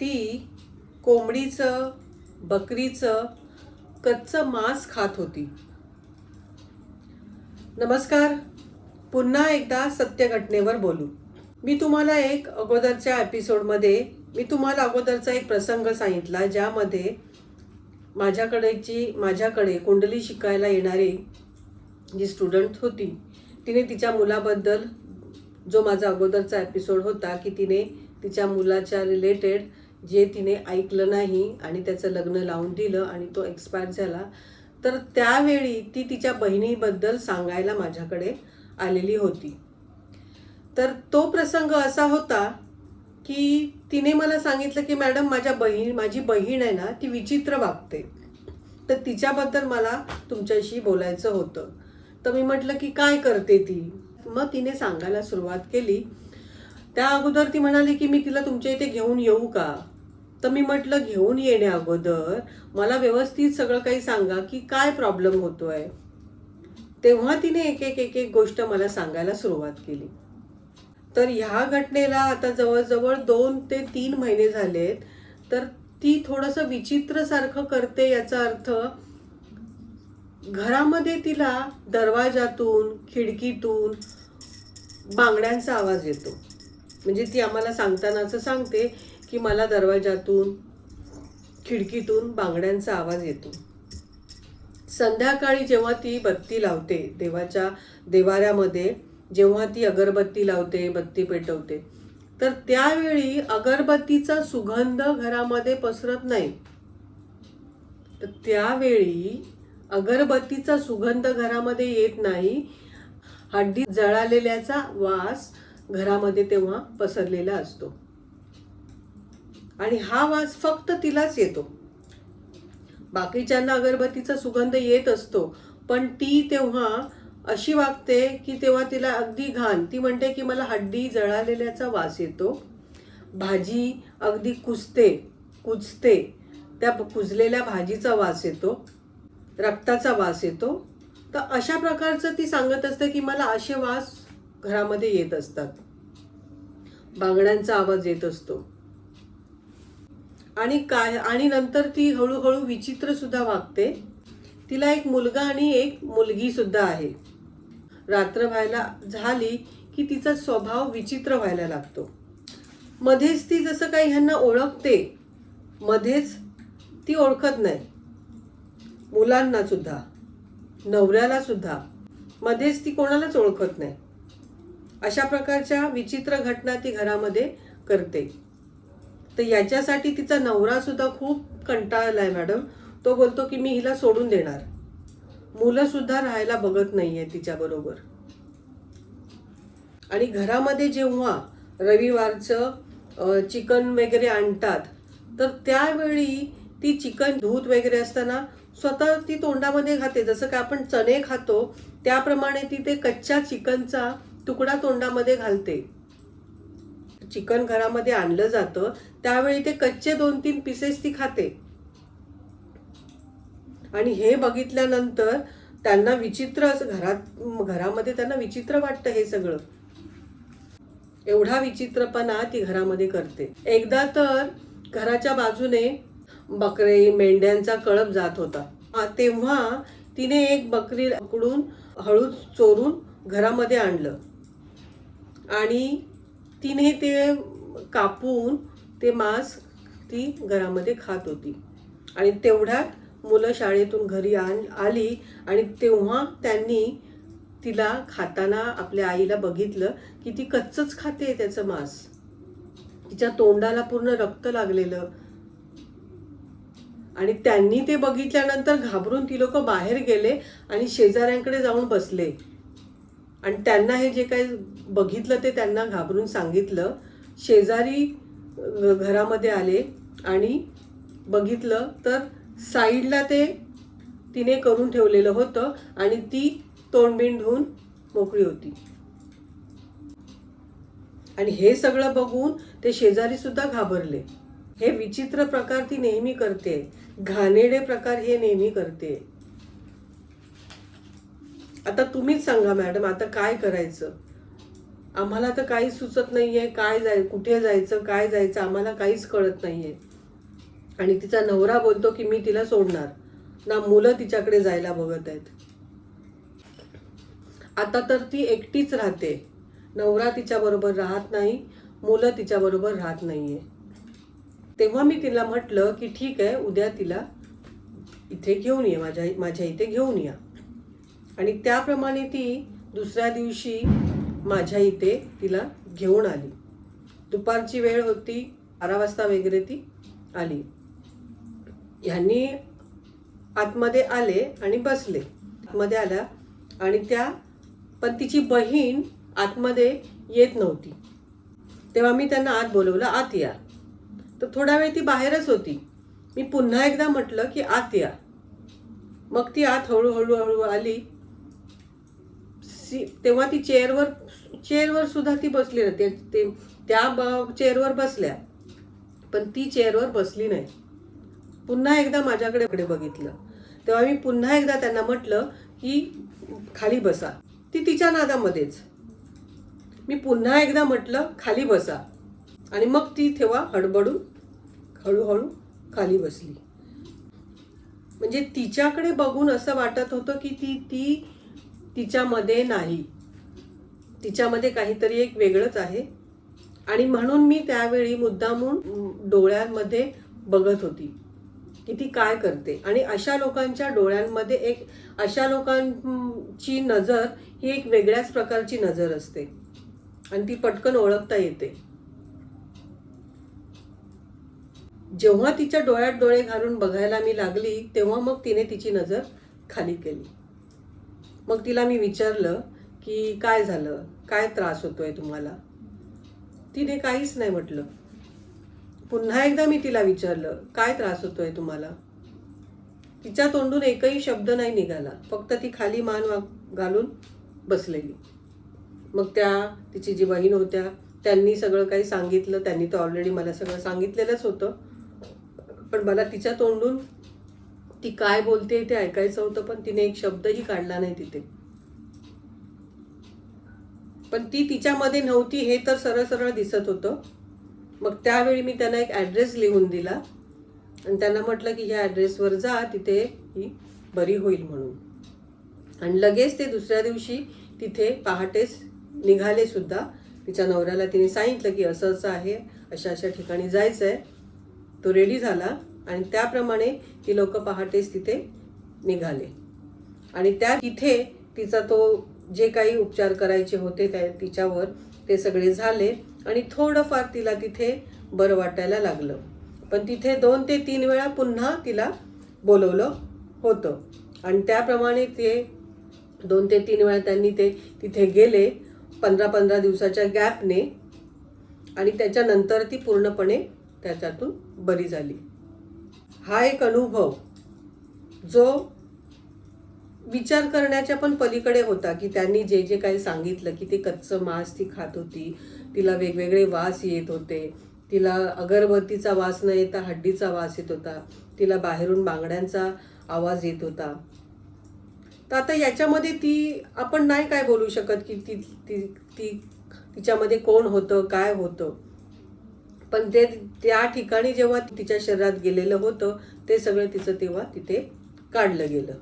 ती कोंबडीचं बकरीचं कच्चं मांस खात होती. नमस्कार. पुन्हा एकदा सत्यघटनेवर बोलू. मी तुम्हाला एक अगोदरच्या एपिसोडमध्ये मी तुम्हाला अगोदरचा एक प्रसंग सांगितला ज्यामध्ये माझ्याकडेची माझ्याकडे कुंडली शिकायला येणारी जी स्टुडंट होती तिने तिच्या मुलाबद्दल जो माझा अगोदरचा एपिसोड होता की तिने तिच्या मुलाच्या रिलेटेड जे तिने ऐकलं नाही आणि त्याचं लग्न लावून दिलं आणि तो एक्सपायर झाला तर त्यावेळी ती तिच्या बहिणीबद्दल सांगायला माझ्याकडे आलेली होती. तर तो प्रसंग असा होता की तिने मला सांगितलं की मॅडम माझ्या बहीण माझी बहीण आहे ना ती विचित्र वागते. तर तिच्याबद्दल मला तुमच्याशी बोलायचं होतं. तर मी म्हटलं की काय करते ती? मग तिने सांगायला सुरुवात केली. त्या अगोदर ती म्हणाली की मी तिला तुमच्या इथे घेऊन येऊ का? तर मी म्हटलं घेऊन येण्या अगोदर. मला व्यवस्थित सगळं काही सांगा की काय प्रॉब्लेम होतोय. तेव्हा तिने एक एक एक एक गोष्ट मला सांगायला सुरुवात केली. तर ह्या घटनेला आता जवळजवळ दोन ते तीन महिने झालेत. तर ती थोडंसं विचित्रसारखं करते याचा अर्थ घरामध्ये तिला दरवाजातून खिडकीतून बांगड्यांचा आवाज येतो. म्हणजे ती आम्हाला सांगताना असं सांगते की मला दरवाजातून खिडकीतून बांगड्यांचा आवाज येतो. संध्याकाळी जेव्हा ती बत्ती लावते देवाच्या देवाऱ्यामध्ये जेव्हा ती अगरबत्ती लावते बत्ती पेटवते तर त्यावेळी अगरबत्तीचा सुगंध घरामध्ये पसरत नाही. तर त्यावेळी अगरबत्तीचा सुगंध घरामध्ये येत नाही. हड्डी जळालेल्याचा वास घरामध्ये तेव्हा पसरलेला असतो. आणि हा वास फक्त तिलाच येतो. बाकीच्यांना अगरबत्तीचा सुगंध येत असतो पण ती तेव्हा अशी वागते की तेव्हा तिला अगदी घाण ती म्हणते की मला हड्डी जळालेल्याचा वास येतो. भाजी अगदी कुजते कुजते त्या कुजलेल्या भाजीचा वास येतो रक्ताचा वास येतो. तर अशा प्रकारचं ती सांगत असते की मला असे वास घरामध्ये येत असतात. बांगड्यांचा आवाज येत असतो. आणि काय आणि नंतर ती हळूहळू विचित्र सुद्धा वागते. तिला एक मुलगा आणि एक मुलगी सुद्धा आहे. रात्र व्हायला झाली की तिचा स्वभाव विचित्र व्हायला लागतो. मध्येच ती जसं काही ह्यांना ओळखते मध्येच ती ओळखत नाही. मुलांना सुद्धा नवऱ्याला सुद्धा मध्येच ती कोणालाच ओळखत नाही. अशा प्रकारच्या विचित्र घटना ती घरामध्ये करते. तर याच्यासाठी तिचा नवरा सुद्धा खूप कंटाळला आहे मॅडम. तो बोलतो की मी हिला सोडून देणार. मुलं सुद्धा राहायला बघत नाही आहे तिच्याबरोबर आणि घरामध्ये जेव्हा रविवारचं चिकन वगैरे आणतात तर त्यावेळी ती चिकन धूत वगैरे असताना स्वतः ती तोंडामध्ये खाते जसं काय आपण चणे खातो त्याप्रमाणे ती ते कच्च्या चिकनचा तुकडा तोंडामध्ये घालते. चिकन घरामध्ये आणलं जातं त्यावेळी ते कच्चे दोन तीन पीसेस ती खाते. आणि हे बघितल्यानंतर त्यांना विचित्र असं घरात घरामध्ये त्यांना विचित्र वाटतं हे सगळं. एवढा विचित्रपणा ती घरामध्ये करते. एकदा तर घराच्या बाजूने बकरे मेंढ्यांचा कळप जात होता. तेव्हा तिने एक बकरी पकडून हळूच चोरून घरामध्ये आणलं. आणि तिने ते कापून ते मांस ती घरामध्ये खात होती. आणि तेवढ्यात मुलं शाळेतून घरी आण आली आणि तेव्हा त्यांनी तिला खाताना आपल्या आईला बघितलं की ती कच्चच खाते त्याचं मांस. तिच्या तोंडाला पूर्ण रक्त लागलेलं. आणि त्यांनी ते बघितल्यानंतर घाबरून ती लोक बाहेर गेले आणि शेजाऱ्यांकडे जाऊन बसले. आणि त्यांना हे जे काही बघितलं ते त्यांना घाबरून सांगितलं. शेजारी घरामध्ये आले आणि बघितलं तर साईडला ते तिने करून ठेवलेलं होतं आणि ती तोंडबिंड धुवून मोकळी होती. आणि हे सगळं बघून ते शेजारी सुद्धा घाबरले. हे विचित्र प्रकार ती नेहमी करते. घाणेडे प्रकार हे नेहमी करते. आता तुम्हीच सांगा मॅडम आता काय करायचं? आम्हाला तर काही सुचत नाही आहे काय जाय कुठे जायचं काय जायचं आम्हाला काहीच कळत नाही आहे आणि तिचा नवरा बोलतो की मी तिला सोडणार. ना मुलं तिच्याकडे जायला बघत आहेत. आता तर ती एकटीच राहते. नवरा तिच्याबरोबर राहत नाही मुलं तिच्याबरोबर राहत नाही आहे तेव्हा मी तिला म्हटलं की ठीक आहे उद्या तिला इथे घेऊन ये माझ्या माझ्या इथे घेऊन या. आणि त्याप्रमाणे ती दुसऱ्या दिवशी माझ्या इथे तिला घेऊन आली. दुपारची वेळ होती बारा वाजता वगैरे ती आली. ह्यांनी आतमध्ये आले आणि बसले. आतमध्ये आल्या आणि त्या पण तिची बहीण आतमध्ये येत नव्हती. तेव्हा मी त्यांना आत बोलवलं आत या. तर थोडा वेळ ती बाहेरच होती. मी पुन्हा एकदा म्हटलं की आत या. मग ती आत हळूहळू हळू आली. सी तेव्हा ती चेअरवर चेअरवर सुद्धा ती बसली नाही. ते- ते त्या ब- चेअरवर बसल्या. पण ती चेअरवर बसली नाही. पुन्हा एकदा माझ्याकडे बघितलं. तेव्हा मी पुन्हा एकदा त्यांना म्हटलं की खाली बसा. ती तिच्या नादामध्येच. मी पुन्हा एकदा म्हटलं खाली बसा. आणि मग ती तेव्हा हडबडून हळूहळू खाली बसली. म्हणजे तिच्याकडे बघून असं वाटत होतं की ती ती तिच्यामध्ये नाही. तिच्यामध्ये काहीतरी एक वेगळंच आहे. आणि म्हणून मी त्यावेळी मुद्दामून डोळ्यांमध्ये बघत होती की ती काय करते. आणि अशा लोकांच्या डोळ्यांमध्ये एक अशा लोकांची नजर ही एक वेगळ्याच प्रकारची नजर असते. आणि ती पटकन ओळखता येते. जेव्हा तिच्या डोळ्यात डोळे घालून बघायला मी लागली तेव्हा मग तिने तिची नजर खाली केली. मग तिला मी विचारलं की काय झालं? काय त्रास होतोय तुम्हाला? तिने काहीच नाही म्हटलं. पुन्हा एकदा मी तिला विचारलं काय त्रास होतोय तुम्हाला? तिच्या तोंडून एकही शब्द नाही निघाला. फक्त ती खाली मान वा- घालून बसलेली. मग त्या तिची जी बहीण होत्या त्यांनी सगळं काही सांगितलं. त्यांनी तर ऑलरेडी मला सगळं सांगितलेलंच होतं. पण मला तिच्या तोंडून ती काय बोलते ते ऐकायचं होतं पण तिने एक शब्दही काढला नाही तिथे. पण ती तिच्यामध्ये नव्हती हे तर सरळ सरळ दिसत होतं. मग त्यावेळी मी त्यांना एक ॲड्रेस लिहून दिला. आणि त्यांना म्हटलं की ह्या ॲड्रेसवर जा तिथे ही बरी होईल म्हणून. आणि लगेच ते दुसऱ्या दिवशी तिथे पहाटेच निघाले सुद्धा. तिच्या नवऱ्याला तिने सांगितलं की असं असं आहे अशा अशा ठिकाणी जायचं आहे तो रेडी झाला. आणि त्याप्रमाणे ती लोक पहाटेच तिथे निघाले. आणि त्या तिथे तिचा तो जे काही उपचार करायचे होते त्या तिच्यावर ते सगळे झाले आणि थोडंफार तिला तिथे बरं वाटायला लागलं. पण तिथे दोन ते तीन वेळा पुन्हा तिला बोलवलं होतं. आणि त्याप्रमाणे ते दोन ते तीन वेळा त्यांनी ते तिथे गेले पंधरा पंधरा दिवसाच्या गॅपने आणि त्याच्यानंतर ती पूर्णपणे त्याच्यातून बरी झाली. हा एक अनुभव जो विचार करण्याच्या पण पलीकडे होता की त्यांनी जे जे काही सांगितलं की ते कच्चं मांस ती खात होती तिला वेगवेगळे वास येत होते तिला अगरबत्तीचा वास न येता हड्डीचा वास येत होता तिला बाहेरून बांगड्यांचा आवाज येत होता. तर आता याच्यामध्ये ती आपण नाही काय बोलू शकत की ती ती ती तिच्यामध्ये कोण होतं काय होतं. पण ते त्या ठिकाणी जेव्हा तिच्या शरीरात गेलेलं होतं ते सगळं तिचं तेव्हा तिथे काढलं गेलं.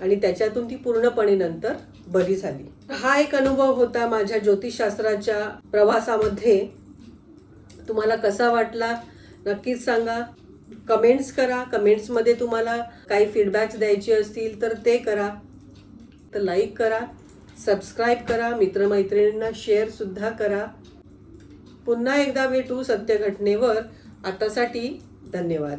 आणि त्याच्यातून ती पूर्णपणे नंतर बरी झाली. हा एक अनुभव होता माझ्या ज्योतिषशास्त्राच्या प्रवासामध्ये. तुम्हाला कसा वाटला? नक्कीच सांगा. कमेंट्स करा. कमेंट्समध्ये तुम्हाला काही फीडबॅक्स द्यायचे असतील तर ते करा. तर लाईक करा सबस्क्राईब करा मित्रमैत्रिणींना शेअरसुद्धा करा. पुन्हा एकदा भेटू सत्य घटनेवर आतासाठी धन्यवाद.